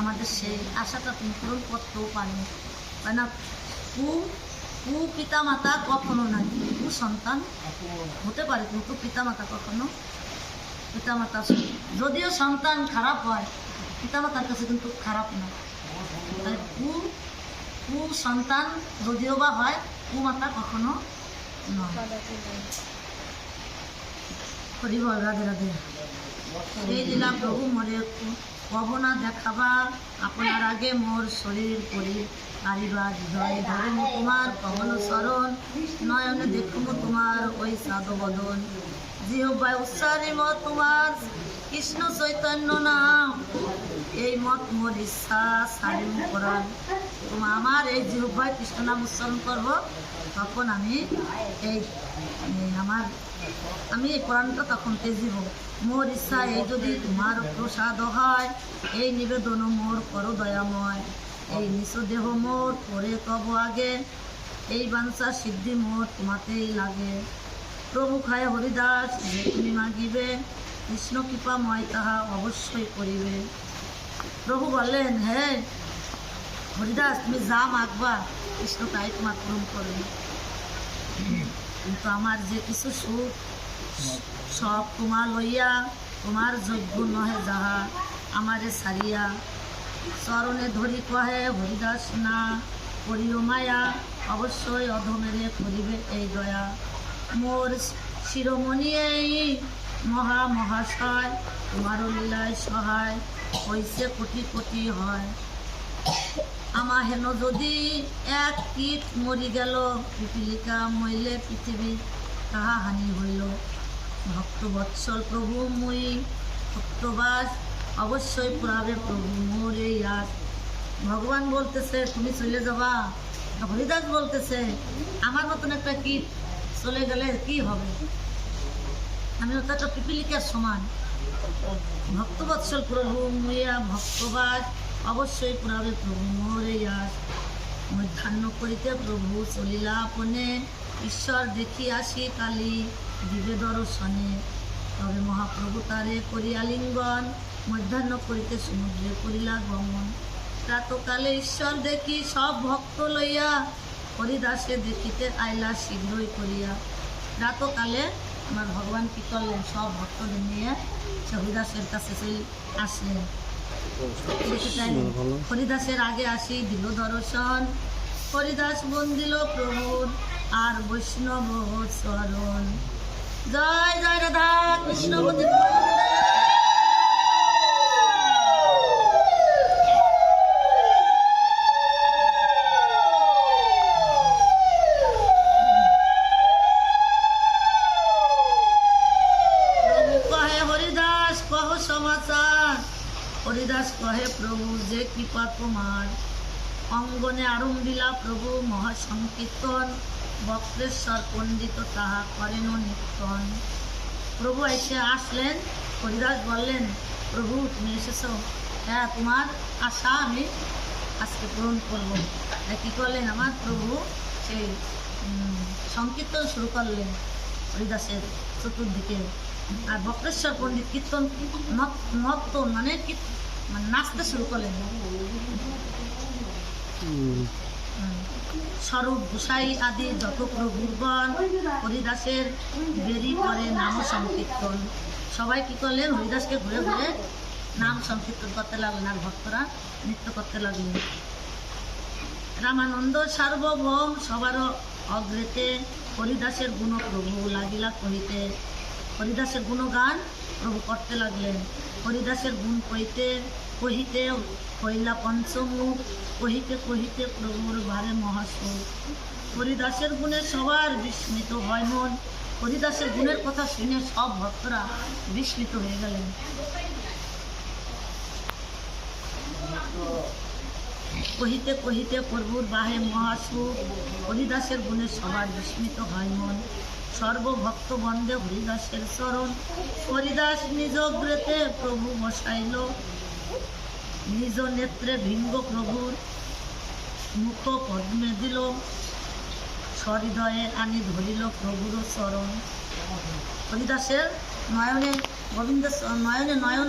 আমাদের সেই আশাটা তুমি পূরণ করতেও না? কু কু পিতা মাতা কখনো কু সন্তান হতে পারে, কিন্তু পিতা মাতা কখনো পিতা মাতা যদিও সন্তান খারাপ হয় পিতা মাতার কাছে কিন্তু খারাপ না। কু কু সন্তান যদিও বা হয়, কু মাতা কখনো নয়। হরি বল, রাধে রাধে। এই লীলা প্রভু, মরে পবনা দেখাবা। আপনার আগে মোর শরীর করি কারিবা হৃদয় ধরম তোমার কমল শরণ নয়নে দেখুম তোমার ওই সাধু বদন। জিহ্বায় উচ্চারিম তোমার কৃষ্ণ চৈতন্য নাম। এই মত মোর ইচ্ছা সারিম করান তোমার আমার এই জিহ্বায় কৃষ্ণ নাম উচ্চারণ করব, তখন আমি এই আমার আমি এই কোরআনটা তখন তেজিব মোর ইচ্ছা এই যদি তোমার প্রসাদ হয়, এই নিবেদন মোর করো দয়াময়। এই নিচ দেহ মোর করে তব আগে, এই বাঞ্ছা সিদ্ধি মোর তোমাতেই লাগে। প্রভু খায় হরিদাস, যে তুমি মাগিবে, কৃষ্ণ কৃপাময় তাহা অবশ্যই করিবে। প্রভু বললেন হ্যাঁ হরিদাস, তুমি যা মাগবা, কৃষ্ণ তাই তোমার পূরণ করবে। কিন্তু আমার যে কিছু সুখ, সব তোমার লইয়া, তোমার যোগ্য নহে যাহা আমারে সারিয়া চরণে ধরি কহে, হরিদাস না, করিও মায়া, অবশ্যই অধমেরে করিবে এই দয়া। মোর শিরোমণি এই মহা মহাশয় তোমারও লীলায় সহায়, হইছে কোটি কোটি হয়। আমা হেন যদি এক কীট মরি গেল, পিপিলিকা মইলে পৃথিবী তাহা হানি হইল। ভক্ত বৎসল প্রভু মুই, ভক্তবাস অবশ্যই পুরাবে প্রভু মোর এই আস। ভগবান বলতেছে, তুমি চলে যাবা? হরিদাস বলতেছে, আমার মতন একটা কীট চলে গেলে কি হবে? আমি তো একটা পিপিলিকার সমান। ভক্তবৎসল প্রভু মুইয়া ভক্তবাস অবশ্যই পুরাবে প্রভু মোরে আস মধ্যাহ্ন করিতে প্রভু চলিলা আপনে। ঈশ্বর দেখি আসি কালি দিবে দর্শনে। তবে মহাপ্রভু তারে করিয়া মধ্যাহ্ন করিতে সমুদ্রে করিলা গমন। প্রাতকালে ঈশ্বর দেখি সব ভক্ত লইয়া হরিদাসে দেখিতে আইলা শীঘ্রই করিয়া। প্রাতকালে আমার ভগবান কি করলেন? সব ভক্তদের নিয়ে সে হরিদাসের কাছে আসলেন। হরিদাসের আগে আসি দিল দর্শন হরিদাস বন্দিল প্রভুর আর বৈষ্ণব চরণ জয় জয় রাধা কৃষ্ণ বন্দিত হরিদাস কহে, প্রভু, যে কৃপা তোমার। অঙ্গনে আরম্ভিলা প্রভু, মহাসংকীর্তন। বক্রেশ্বর পণ্ডিত তাহা করেন নিত্যন। প্রভু এসে আসলেন। হরিদাস বললেন, প্রভু, তুমি এসেছ। হ্যাঁ তোমার আশা আমি আজকে পূরণ করব। কী করলেন আমার প্রভু? সেই সংকীর্তন শুরু করলেন হরিদাসের চতুর্দিকে। আর বক্রেশ্বর পণ্ডিত কীর্তন নর্তন মানে মানে নাচতে শুরু করলেন। স্বরূপ গোসাই আদি যত প্রভুগণ হরিদাসের বেরি করে নাম সংকীর্তন। সবাই কি করলেন হরিদাসকে ঘুরে ঘুরে নাম সংকীর্তন করতে লাগলেন আর ভক্তরা নৃত্য করতে লাগলেন। রামানন্দ সার্বভৌম সবারও অগ্রেতে হরিদাসের গুণ প্রভু লাগিলা কহিতে হরিদাসের গুণগান প্রভু করতে লাগলেন। হরিদাসের গুণ কইতে কহিতে কইলা পঞ্চমুখ, কহিতে কহিতে প্রভুর বারে মহাসুখ। হরিদাসের গুণে সবার বিস্মিত হয় মন। হরিদাসের গুণের কথা শুনে সব ভক্তরা বিস্মিত হয়ে গেলেন। কহিতে কহিতে প্রভুর বাহে মহাসুখ। হরিদাসের গুণে সবার বিস্মিত হয় মন। সর্বভক্ত বন্দে হরিদাসের চরণ। হরিদাস নিজ গ্রেতে প্রভু বসাইল। নিজ নেত্রে ভিঙ্গ প্রভুর মুখ পদ্মে দিল। সহৃদয়ে আনি ধরিল প্রভুর চরণ। হরিদাসের নয়নে গোবিন্দ, নয়নে নয়ন